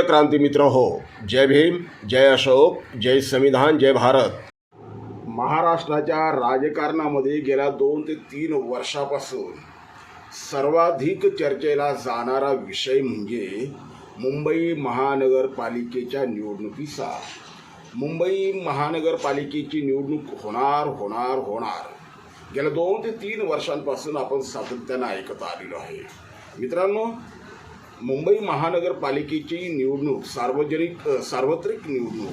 प्रिय क्रांती मित्र हो जय भीम जय अशोक जय संविधान जय भारत. महाराष्ट्राच्या राजकारणामध्ये गेल्या दोन ते तीन वर्षापासून सर्वाधिक चर्चेला जाणारा विषय म्हणजे मुंबई महानगरपालिकेच्या निवडणुकीचा. मुंबई महानगरपालिकेची निवडणूक होणार होणार होणार. गेल्या दोन ते तीन वर्षांपासून आपण सातत्यानं ऐकत आलेलो आहे. मित्रांनो मुंबई महानगरपालिकेची निवडणूक सार्वजनिक सार्वत्रिक निवडणूक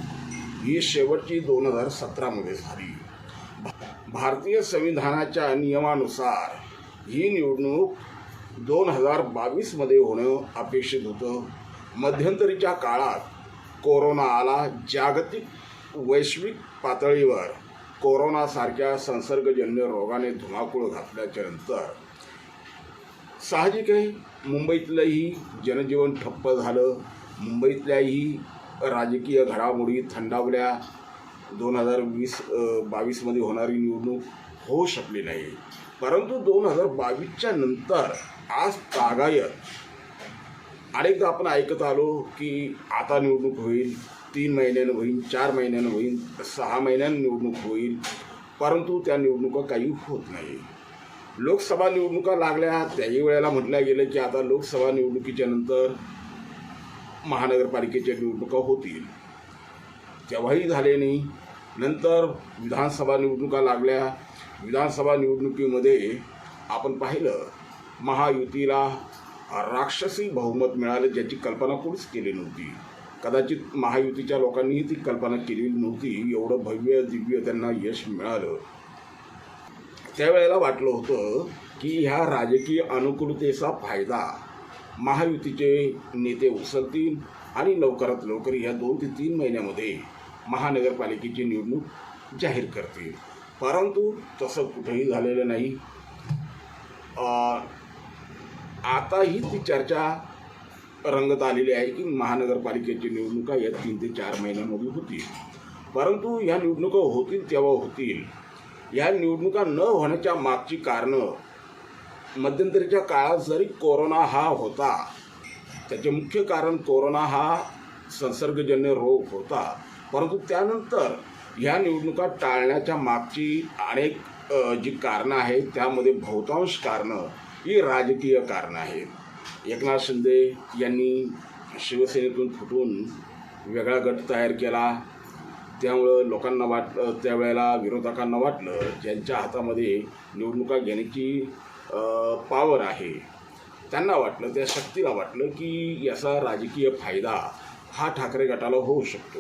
ही शेवटची दोन हजार सतरामध्ये झाली. भा- भारतीय संविधानाच्या नियमानुसार ही निवडणूक दोन हजार बावीसमध्ये होणं अपेक्षित होतं. मध्यंतरीच्या काळात कोरोना आला. जागतिक वैश्विक पातळीवर कोरोनासारख्या संसर्गजन्य रोगाने धुमाकूळ घातल्याच्या नंतर साहजिक आहे मुंबईतलंही जनजीवन ठप्प झालं. मुंबईतल्याही राजकीय घडामोडी थंडावल्या. दोन हजार वीस बावीसमध्ये होणारी निवडणूक होऊ शकली नाही. परंतु दोन हजार बावीसच्या नंतर आज तागायत. अनेकदा आपण ऐकत आलो की आता निवडणूक होईल तीन महिन्यानं होईल चार महिन्यानं होईल सहा महिन्यानं निवडणूक होईल. परंतु त्या निवडणुका काही होत नाही. लोकसभा निवडणुका लागल्या त्याही वेळेला म्हटलं गेलं की आता लोकसभा निवडणुकीच्या नंतर महानगरपालिकेच्या निवडणुका होतील. तेव्हाही झाले नाही. नंतर विधानसभा निवडणुका लागल्या. विधानसभा निवडणुकीमध्ये आपण पाहिलं महायुतीला राक्षसी बहुमत मिळालं ज्याची कल्पना कोणीच केली नव्हती. कदाचित महायुतीच्या लोकांनीही ती कल्पना केलेली नव्हती. एवढं भव्य दिव्य त्यांना यश मिळालं. त्यावेळेला वाटलं होतं की ह्या राजकीय अनुकूलतेचा फायदा महायुतीचे नेते उचलतील आणि लवकरात लवकर ह्या दोन ते तीन महिन्यामध्ये महानगरपालिकेची निवडणूक जाहीर करतील. परंतु तसं कुठंही झालेलं नाही. आता आताही ती चर्चा रंगत आलेली आहे की महानगरपालिकेची निवडणुका या तीन ते चार महिन्यामध्ये होतील. परंतु ह्या निवडणुका होतील तेव्हा होतील. या निवडणुका न होण्याच्या मागची कारणं. मध्यंतरीच्या काळात जरी कोरोना हा होता त्याचे मुख्य कारण कोरोना हा संसर्गजन्य रोग होता. परंतु त्यानंतर ह्या निवडणुका टाळण्याच्या मागची अनेक जी कारणं आहेत त्यामध्ये बहुतांश कारणं ही राजकीय कारणं आहेत. एकनाथ शिंदे यांनी शिवसेनेतून फुटून वेगळा गट तयार केला. त्यामुळं लोकांना वाट त्यावेळेला विरोधकांना वाटलं ज्यांच्या हातामध्ये निवडणुका घेण्याची पावर आहे त्यांना वाटलं त्या शक्तीला वाटलं की याचा राजकीय फायदा हा ठाकरे गटाला होऊ शकतो.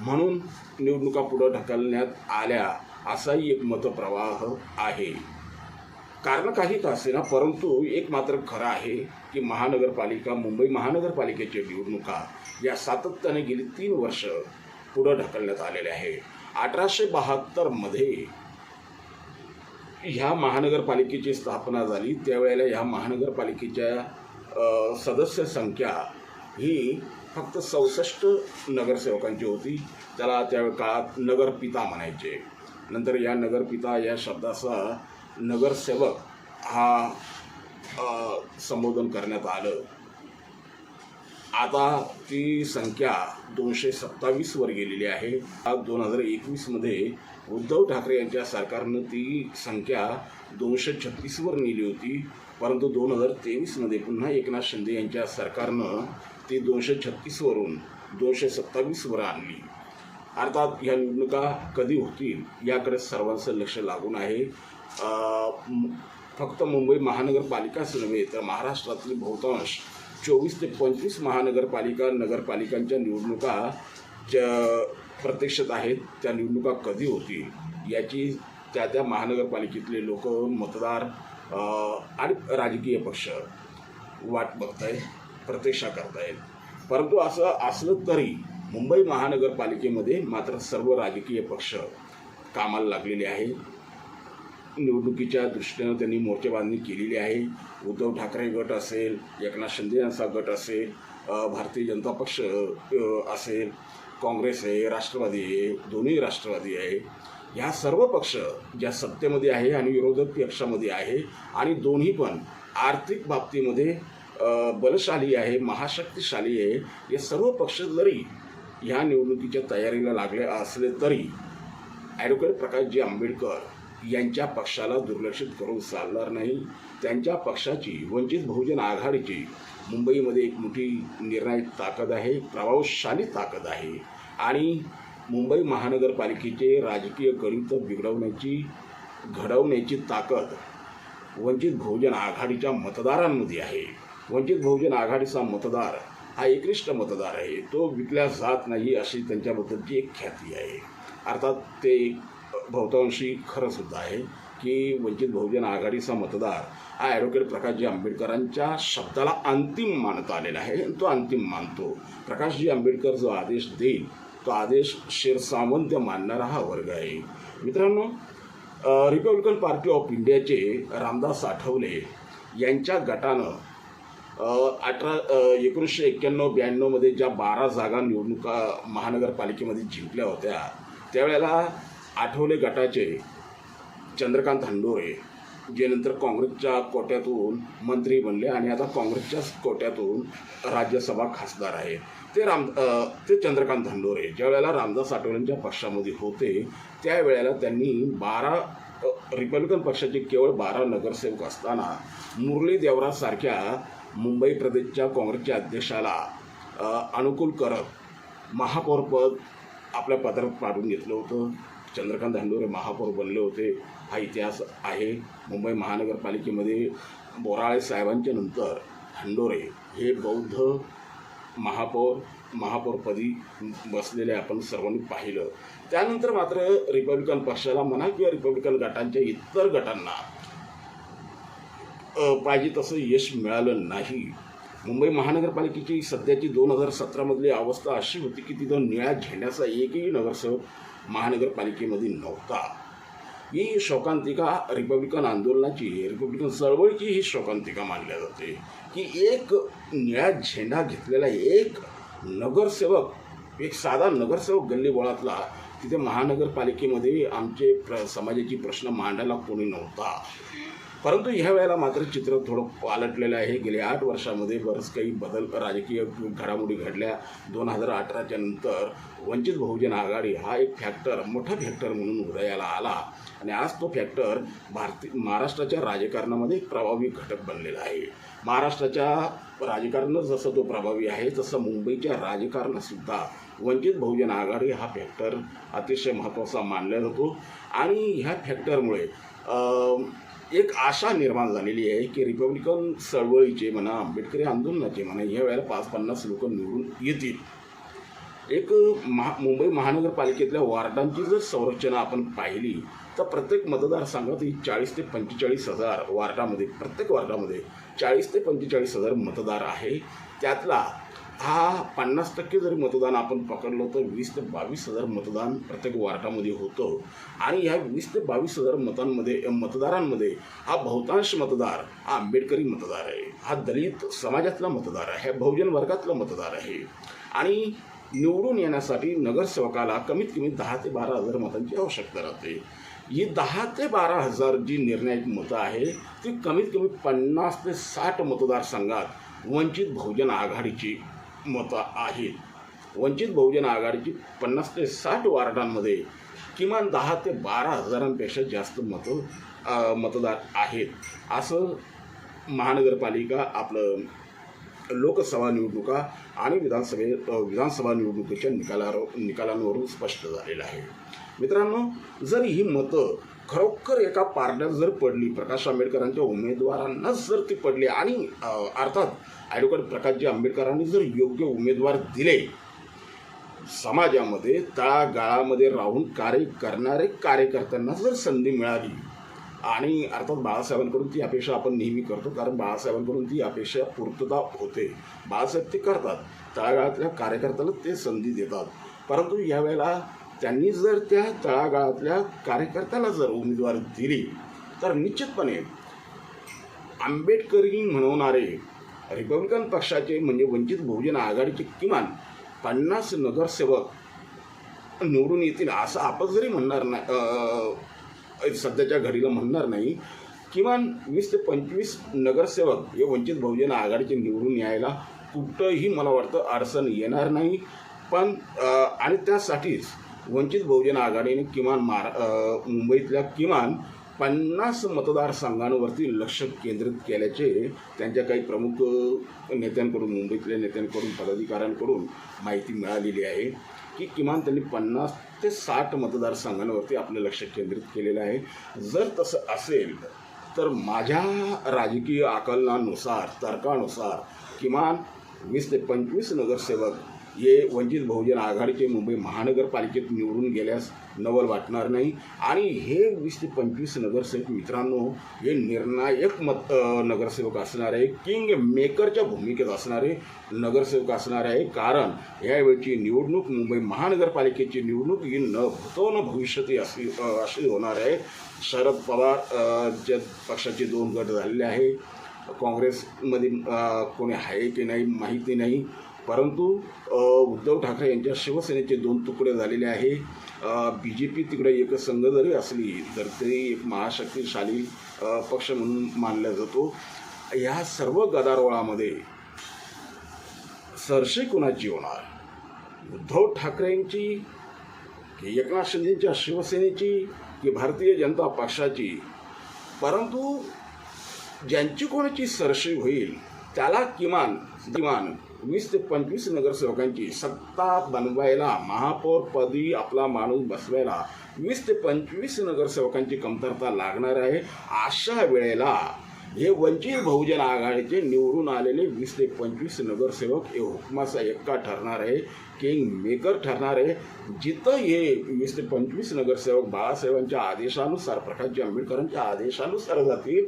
म्हणून निवडणुका पुढं ढकलण्यात आल्या असाही एक मतप्रवाह आहे. कारण काही का असेना परंतु एक मात्र खरं आहे की महानगरपालिका मुंबई महानगरपालिकेच्या निवडणुका या सातत्याने गेली तीन वर्ष पुढं ढकलण्यात आलेले आहे. अठराशे बहात्तरमध्ये ह्या महानगरपालिकेची स्थापना झाली. त्यावेळेला ह्या महानगरपालिकेच्या सदस्य संख्या ही फक्त चौसष्ट नगरसेवकांची होती. त्याला त्या काळात नगरपिता म्हणायचे. नंतर या नगरपिता या शब्दाचा नगरसेवक हा संबोधन करण्यात आलं. आता ती संख्या दोनशे सत्तावीसवर गेलेली आहे. दोन हजार एकवीसमध्ये उद्धव ठाकरे यांच्या सरकारनं ती संख्या दोनशे छत्तीसवर नेली होती. परंतु दोन हजार तेवीसमध्ये पुन्हा एकनाथ शिंदे यांच्या सरकारनं ती दोनशे छत्तीसवरून दोनशे सत्तावीसवर आणली. अर्थात ह्या निवडणुका कधी होतील याकडे सर्वांचं लक्ष लागून आहे. फक्त मुंबई महानगरपालिकाच नव्हे तर महाराष्ट्रातील बहुतांश चोवीस ते पंचवीस महानगरपालिका नगरपालिकांच्या निवडणुका ज्या प्रत्यक्षात आहेत त्या निवडणुका कधी होतील याची त्या त्या महानगरपालिकेतले लोक मतदार आणि राजकीय पक्ष वाट बघतायत प्रतीक्षा करतायत. परंतु असं असलं तरी मुंबई महानगरपालिकेमध्ये मात्र सर्व राजकीय पक्ष कामाला लागलेले आहेत. निवडणुकीच्या दृष्टीनं त्यांनी मोर्चेबांधणी केलेली आहे. उद्धव ठाकरे गट असेल एकनाथ शिंदे यांचा गट असेल भारतीय जनता पक्ष असेल काँग्रेस आहे राष्ट्रवादी आहे दोन्ही राष्ट्रवादी आहे. ह्या सर्व पक्ष ज्या सत्तेमध्ये आहे आणि विरोधक पक्षामध्ये आहे आणि दोन्ही पण आर्थिक बाबतीमध्ये बलशाली आहे महाशक्तिशाली आहे हे सर्व पक्ष जरी ह्या निवडणुकीच्या तयारीला लागले असले तरी ॲडव्होकेट प्रकाशजी आंबेडकर यांच्या पक्षाला दुर्लक्षित करून चालणार नाही. त्यांच्या पक्षाची वंचित बहुजन आघाडीची मुंबईमध्ये एक मोठी निर्णायक ताकद आहे प्रभावशाली ताकद आहे. आणि मुंबई महानगरपालिकेचे राजकीय गणित बिघडवण्याची घडवण्याची ताकद वंचित बहुजन आघाडीच्या मतदारांमध्ये आहे. वंचित बहुजन आघाडीचा मतदार हा एकनिष्ठ मतदार आहे. तो विकल्या जात नाही अशी त्यांच्याबद्दलची एक ख्याती आहे. अर्थात ते बहुतांशी खरंसुद्धा आहे की वंचित बहुजन आघाडीचा मतदार हा ॲडव्होकेट प्रकाशजी आंबेडकरांच्या शब्दाला अंतिम मानता आलेला आहे आणि तो अंतिम मानतो. प्रकाशजी आंबेडकर जो आदेश देईल तो आदेश शिरसावंत मानणारा हा वर्ग आहे. मित्रांनो रिपब्लिकन पार्टी ऑफ इंडियाचे रामदास आठवले यांच्या गटानं अठरा एकोणीसशे एक्क्याण्णव ब्याण्णवमध्ये ज्या बारा जागा निवडणुका महानगरपालिकेमध्ये जिंकल्या होत्या त्यावेळेला आठवले गटाचे चंद्रकांत हंडोरे जे नंतर काँग्रेसच्या कोट्यातून मंत्री बनले आणि आता काँग्रेसच्याच कोट्यातून राज्यसभा खासदार आहे. ते राम ते चंद्रकांत हंडोरे ज्या वेळेला रामदास आठवलेंच्या पक्षामध्ये होते त्यावेळेला त्यांनी बारा रिपब्लिकन पक्षाचे केवळ बारा नगरसेवक असताना मुरली देवरासारख्या मुंबई प्रदेशच्या काँग्रेसच्या अध्यक्षाला अनुकूल करत महापौरपद आपल्या पदरात पाडून घेतलं होतं. चंद्रकांत हंडोरे महापौर बनले होते. हा इतिहास आहे. मुंबई महानगरपालिकेमध्ये बोराळे साहेबांच्या नंतर हंडोरे हे बौद्ध महापौर महापौरपदी बसलेले आपण सर्वांनी पाहिलं. त्यानंतर मात्र रिपब्लिकन पक्षाला म्हणा किंवा रिपब्लिकन गटांच्या इतर गटांना पाहिजे तसं यश मिळालं नाही. मुंबई महानगरपालिकेची सध्याची दोन हजार सतरामधली अवस्था अशी होती की तिथं निळ्या झेंड्याचा एकही नगरसेवक महानगरपालिकेमध्ये नव्हता. ही शोकांतिका रिपब्लिकन आंदोलनाची रिपब्लिकन चळवळीची ही शोकांतिका मानल्या जाते. की एक निळ्या झेंडा घेतलेला एक नगरसेवक एक साधा नगरसेवक गल्लीबोळातला तिथे महानगरपालिकेमध्ये आमचे प्र समाजाची प्रश्न मांडायला कोणी नव्हता. परंतु ह्या वेळेला मात्र चित्र थोडं पालटलेलं आहे. गेल्या आठ वर्षामध्ये बरंच काही बदल राजकीय घडामोडी घडल्या. दोन हजार अठराच्या नंतर वंचित बहुजन आघाडी हा एक फॅक्टर मोठा फॅक्टर म्हणून उदयाला आला. आणि आज तो फॅक्टर भारती महाराष्ट्राच्या राजकारणामध्ये एक प्रभावी घटक बनलेला आहे. महाराष्ट्राच्या राजकारणात जसं तो प्रभावी आहे तसं मुंबईच्या राजकारणातसुद्धा वंचित बहुजन आघाडी हा फॅक्टर अतिशय महत्त्वाचा मानला जातो. आणि ह्या फॅक्टरमुळे एक आशा निर्माण झालेली आहे की रिपब्लिकन चळवळीचे म्हणा आंबेडकरी आंदोलनाचे म्हणा या वेळेला पाच पन्नास लोक निवडून येतील. एक महा मुंबई महानगरपालिकेतल्या वार्डांची जर संरचना आपण पाहिली तर प्रत्येक मतदारसंघात ही चाळीस ते पंचेचाळीस हजार वार्डामध्ये प्रत्येक वार्डामध्ये चाळीस ते पंचेचाळीस हजार मतदार आहे. त्यातला हा पन्नास टक्के जरी मतदान आपण पकडलं तर वीस ते बावीस हजार मतदान प्रत्येक वार्डामध्ये होतं. आणि ह्या वीस ते बावीस हजार मतांमध्ये मतदारांमध्ये हा बहुतांश मतदार हा आंबेडकरी मतदार आहे. हा दलित समाजातला मतदार आहे. बहुजन वर्गातला मतदार आहे. आणि निवडून येण्यासाठी नगरसेवकाला कमीत कमी दहा ते बारा हजार मतांची आवश्यकता राहते. ही दहा ते बारा हजार जी निर्णायक मतं आहे ती कमीत कमी पन्नास ते साठ मतदारसंघात वंचित बहुजन आघाडीची मतं आहेत वंचित बहुजन आघाडीची पन्नास ते साठ वार्डांमध्ये किमान दहा ते बारा हजारांपेक्षा जास्त मतं मतदार आहेत. असं महानगरपालिका आपलं लोकसभा निवडणुका आणि विधानसभे विधानसभा निवडणुकीच्या निकालावर निकालांवरून स्पष्ट झालेलं आहे. मित्रांनो जर ही मतं खरोखर एका पारड्यात जर पडली प्रकाश आंबेडकरांच्या उमेदवारांनाच जर ती पडली आणि अर्थात ॲडव्होकेट प्रकाशजी आंबेडकरांनी जर योग्य उमेदवार दिले समाजामध्ये तळागाळामध्ये राहून कार्य करणारे कार्यकर्त्यांना जर संधी मिळाली आणि अर्थात बाळासाहेबांकडून ती अपेक्षा आपण नेहमी करतो कारण बाळासाहेबांकडून ती अपेक्षा पूर्तता होते. बाळासाहेब ते करतात तळागाळातल्या कार्यकर्त्याला ते संधी देतात. परंतु यावेळेला त्यांनी जर त्या तळागाळातल्या कार्यकर्त्याला जर उमेदवारी दिली तर निश्चितपणे आंबेडकरी म्हणवणारे रिपब्लिकन पक्षाचे म्हणजे वंचित बहुजन आघाडीचे किमान पन्नास नगरसेवक निवडून येतील असं आपण जरी म्हणणार नाही सध्याच्या घडीला म्हणणार नाही किमान वीस ते पंचवीस नगरसेवक हे वंचित बहुजन आघाडीचे निवडून यायला कुठंही मला वाटतं अडचण येणार नाही. पण आणि त्यासाठीच वंचित बहुजन आघाडीने किमान मार मुंबईतल्या किमान पन्नास मतदारसंघांवरती लक्ष केंद्रित केल्याचे त्यांच्या काही प्रमुख नेत्यांकडून मुंबईतल्या नेत्यांकडून पदाधिकाऱ्यांकडून माहिती मिळालेली आहे की किमान त्यांनी पन्नास ते साठ मतदारसंघांवरती आपलं लक्ष केंद्रित केलेलं आहे. जर तसं असेल तर माझ्या राजकीय आकलनानुसार तर्कानुसार किमान वीस ते पंचवीस नगरसेवक हे वंचित बहुजन आघाडीचे मुंबई महानगरपालिकेत निवडून गेल्यास नवल वाटणार नाही. आणि हे वीस ते पंचवीस नगरसेवक मित्रांनो हे निर्णायक मत नगरसेवक असणार आहे. किंग मेकरच्या भूमिकेत असणारे नगरसेवक असणार आहे. कारण यावेळची निवडणूक मुंबई महानगरपालिकेची निवडणूक ही न होतो न भविष्यती अशी अशी होणार आहे. शरद पवार पक्षाचे दोन गट झालेले आहे. काँग्रेसमध्ये कोणी आहे की नाही माहिती नाही. परंतु उद्धव ठाकरे यांच्या शिवसेनेचे दोन तुकडे झालेले आहे. बी जे पी तिकडे एकसंघ जरी असली तर तरी एक महाशक्तिशाली पक्ष म्हणून मानला जातो. ह्या सर्व गदारोळामध्ये सरशी कुणाची होणार? उद्धव ठाकरेंची की एकनाथ शिंदेच्या शिवसेनेची की भारतीय जनता पक्षाची? परंतु ज्यांची कोणाची सरशी होईल त्याला किमान किमान वीस ते पंचवीस नगरसेवकांची सत्ता बनवायला महापौरपदी आपला माणूस बसवायला वीस ते पंचवीस नगरसेवकांची कमतरता लागणार आहे. अशा वेळेला हे वंचित बहुजन आघाडीचे निवडून आलेले वीस ते पंचवीस नगरसेवक हे हुकमाचा एक्का ठरणार आहे. किंग मेकर ठरणार आहे. जिथं हे वीस ते पंचवीस नगरसेवक बाळासाहेबांच्या आदेशानुसार प्रकाशजी आंबेडकरांच्या आदेशानुसार जातील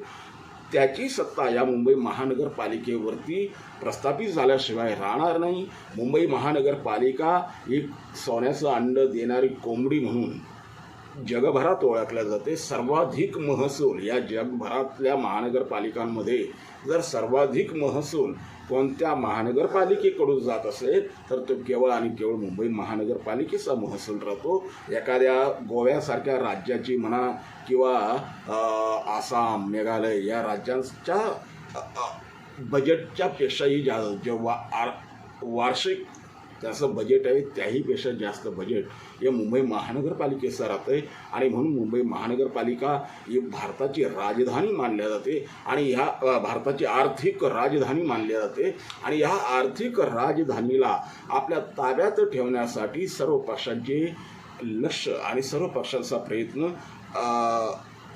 त्याची सत्ता या मुंबई महानगरपालिकेवरती प्रस्थापित झाल्याशिवाय राहणार नाही. मुंबई महानगरपालिका एक सोन्याचं अंड देणारी कोंबडी म्हणून जगभरात ओळखल्या जाते. सर्वाधिक महसूल या जगभरातल्या महानगरपालिकांमध्ये जर सर्वाधिक महसूल कोणत्या महानगरपालिकेकडून जात असेल तर तो केवळ आणि केवळ मुंबई महानगरपालिकेचा महसूल राहतो. एखाद्या गोव्यासारख्या राज्याची म्हणा किंवा आसाम मेघालय या राज्यांच्या बजेटच्या पेक्षाही जा जेव्हा आर वार्षिक त्याचं बजेट आहे त्याहीपेक्षा जास्त बजेट हे मुंबई महानगरपालिकेचं राहतं आहे आणि म्हणून मुंबई महानगरपालिका ही भारताची राजधानी मानल्या जाते आणि ह्या भारताची आर्थिक राजधानी मानली जाते आणि ह्या आर्थिक राजधानीला आपल्या ताब्यात ठेवण्यासाठी सर्व पक्षांचे लक्ष आणि सर्व पक्षांचा प्रयत्न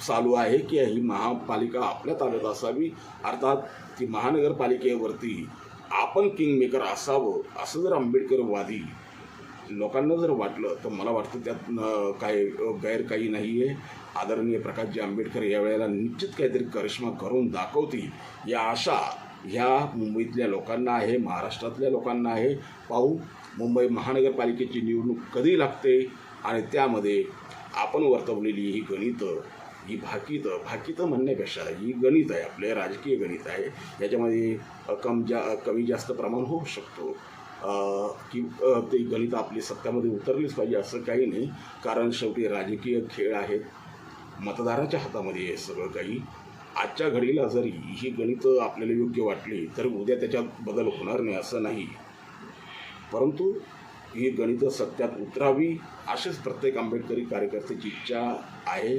चालू आहे की ही महापालिका आपल्या ताब्यात असावी. अर्थात ती महानगरपालिकेवरती आपण किंगमेकर असावं असं जर आंबेडकरवादी लोकांना जर वाटलं तर मला वाटतं त्यात काय गैर काही नाही आहे आदरणीय प्रकाशजी आंबेडकर यावेळेला निश्चित काहीतरी करिश्मा करून दाखवतील या आशा ह्या मुंबईतल्या लोकांना आहे महाराष्ट्रातल्या लोकांना आहे. पाहू मुंबई महानगरपालिकेची निवडणूक कधी लागते आणि त्यामध्ये आपण वर्तवलेली ही गणितं ही भाकीतं भाकीतं म्हणण्यापेक्षा ही गणित आहे आपले राजकीय गणित आहे. याच्यामध्ये कम जा कमी जास्त प्रमाण होऊ शकतो. की ते गणित आपली सत्यामध्ये उतरलीच पाहिजे असं काही नाही. कारण शेवटी राजकीय खेळ आहेत. मतदाराच्या हातामध्ये आहे सगळं काही. आजच्या घडीला जरी ही गणितं आपल्याला योग्य वाटली तर उद्या त्याच्यात बदल होणार नाही असं नाही. परंतु ही गणितं सत्यात उतरावी अशीच प्रत्येक आंबेडकरी कार्यकर्त्याची इच्छा आहे.